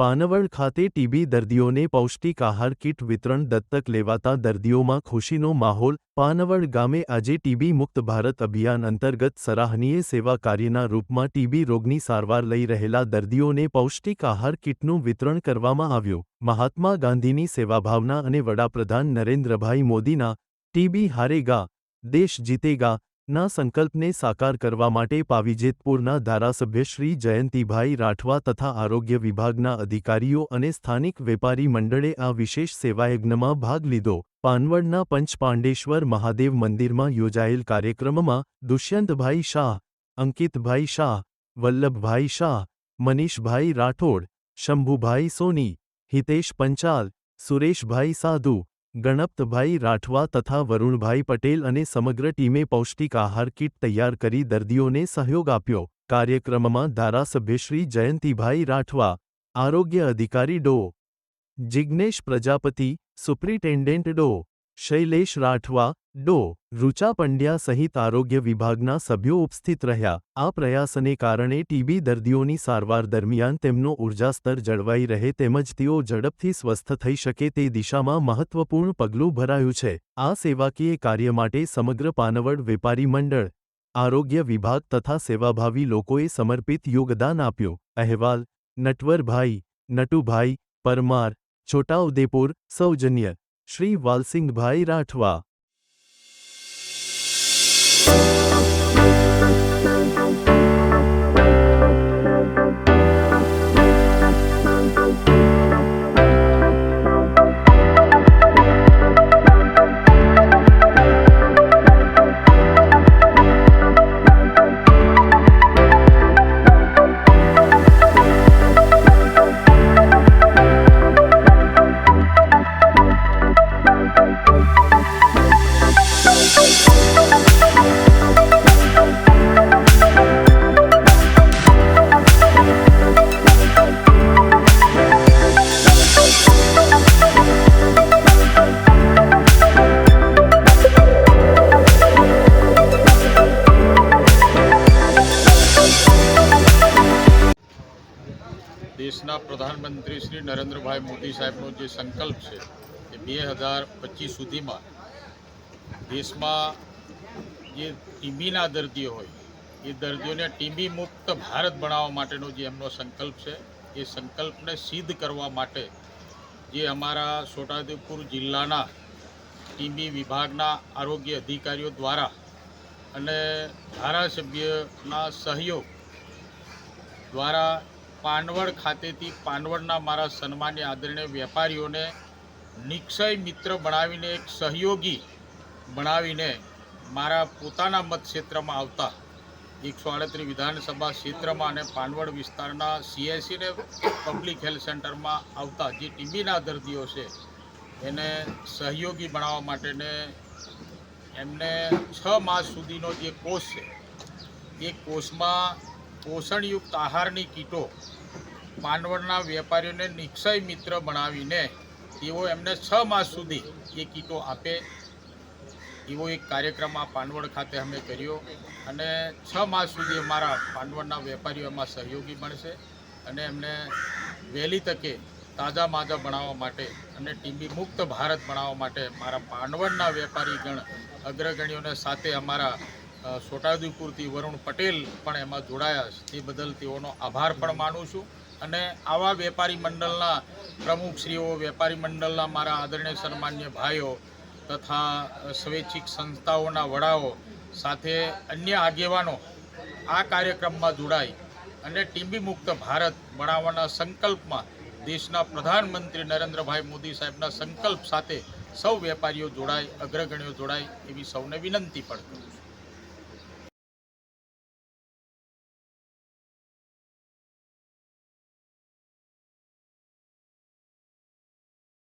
પાનવડ ખાતે ટીબી દર્દીઓને પૌષ્ટિક આહાર કીટ વિતરણ દત્તક લેવાતા દર્દીઓમાં ખુશીનો માહોલ. પાનવડ ગામે આજે ટીબી મુક્ત ભારત અભિયાન અંતર્ગત સરાહનીય સેવા કાર્યના રૂપમાં ટીબી રોગની સારવાર લઈ રહેલા દર્દીઓને પૌષ્ટિક આહાર કીટનું વિતરણ કરવામાં આવ્યું. મહાત્મા ગાંધીની સેવાભાવના અને વડાપ્રધાન નરેન્દ્રભાઈ મોદીના ટીબી હારેગા, દેશ જીતેગા ના સંકલ્પને સાકાર કરવા માટે પાવીજેતપુરના ધારાસભ્ય શ્રી જયંતિભાઈ રાઠવા તથા આરોગ્ય વિભાગના અધિકારીઓ અને સ્થાનિક વેપારી મંડળે આ વિશેષ સેવાયજ્ઞમાં ભાગ લીધો. પાનવડના પંચપાંડેશ્વર મહાદેવ મંદિરમાં યોજાયેલ કાર્યક્રમમાં દુષ્યંતભાઈ શાહ, અંકિતભાઈ શાહ, વલ્લભભાઈ શાહ, મનીષભાઈ રાઠોડ, શંભુભાઈ સોની, હિતેશ પંચાલ, સુરેશભાઈ સાધુ ગણપતભાઈ રાઠવા તથા વરુણભાઈ પટેલ અને સમગ્ર ટીમે પૌષ્ટિક આહાર કીટ તૈયાર કરી દર્દીઓને સહયોગ આપ્યો. કાર્યક્રમમાં ધારાસભ્યશ્રી જયંતિભાઈ રાઠવા, આરોગ્ય અધિકારી ડો. જિજ્ઞેશ પ્રજાપતિ, સુપ્રિન્ટેન્ડન્ટ ડો. શૈલેષ રાઠવા, ડો. રુચા પંડ્યા સહિત આરોગ્ય વિભાગના સભ્યો ઉપસ્થિત રહ્યા. આ પ્રયાસને કારણે ટીબી દર્દીઓની સારવાર દરમિયાન તેમનો ઉર્જાસ્તર જળવાઈ રહે તેમજ તેઓ ઝડપથી સ્વસ્થ થઈ શકે તે દિશામાં મહત્વપૂર્ણ પગલું ભરાયું છે. આ સેવાકીય કાર્ય માટે સમગ્ર પાનવડ વેપારી મંડળ, આરોગ્ય વિભાગ તથા સેવાભાવી લોકોએ સમર્પિત યોગદાન આપ્યું. અહેવાલ, નટવરભાઈ, નટુભાઈ, પરમાર, છોટાઉદેપુર, સૌજન્ય શ્રી વાલસિંગભાઈ રાઠવા દેશના પ્રધાનમંત્રી શ્રી નરેન્દ્રભાઈ મોદી સાહેબનો જે સંકલ્પ છે એ બે હજાર પચીસ સુધીમાં દેશમાં જે ટીબીના દર્દીઓ હોય, એ દર્દીઓને ટીબી મુક્ત ભારત બનાવવા માટેનો જે એમનો સંકલ્પ છે, એ સંકલ્પને સિદ્ધ કરવા માટે જે અમારા છોટાઉદેપુર જિલ્લાના ટીબી વિભાગના આરોગ્ય અધિકારીઓ દ્વારા અને ધારાસભ્યના સહયોગ દ્વારા પાનવડ ખાતેથી પાનવડના મારા સન્માન્ય આદરણીય વેપારીઓને નિક્ષય મિત્ર બનાવીને એક સહયોગી બનાવીને મારા પોતાના મતક્ષેત્રમાં આવતા એકસો આડત્રીસ વિધાનસભા ક્ષેત્રમાં અને પાનવડ વિસ્તારના સીએસસીને પબ્લિક હેલ્થ સેન્ટરમાં આવતા જે ટીબીના દર્દીઓ છે, એને સહયોગી બનાવવા માટેને એમને છ માસ સુધીનો જે કોર્સ છે, એ કોર્સમાં પોષણયુક્ત આહારની કીટો પાનવડના વેપારીઓને નિક્ષય મિત્ર બનાવીને તેઓ એમને છ માસ સુધી એ કીટો આપે. એવો એક કાર્યક્રમ આ પાનવડ ખાતે અમે કર્યો અને છ માસ સુધી અમારા પાનવડના વેપારીઓ એમાં સહયોગી બનશે અને એમને વહેલી તકે તાજા માજા બનાવવા માટે અને ટીબી મુક્ત ભારત બનાવવા માટે મારા પાનવડના વેપારીગણ અગ્રગણ્યોને સાથે અમારા છોટાઉદેપુરથી વરુણ પટેલ પણ એમાં જોડાયા છે. તે બદલ તેઓનો આભાર પણ માનું છું. અને આવા વેપારી મંડળના પ્રમુખશ્રીઓ વેપારી મંડળના મારા આદરણીય સન્માન્ય ભાઈઓ તથા સ્વૈચ્છિક સંસ્થાઓના વડાઓ સાથે અન્ય આગેવાનો આ કાર્યક્રમમાં જોડાઈ અને ટીબી મુક્ત ભારત બનાવવાના સંકલ્પમાં દેશના પ્રધાનમંત્રી નરેન્દ્રભાઈ મોદી સાહેબના સંકલ્પ સાથે સૌ વેપારીઓ જોડાય અગ્રગણ્યો જોડાય એવી સૌને વિનંતી પણ કરું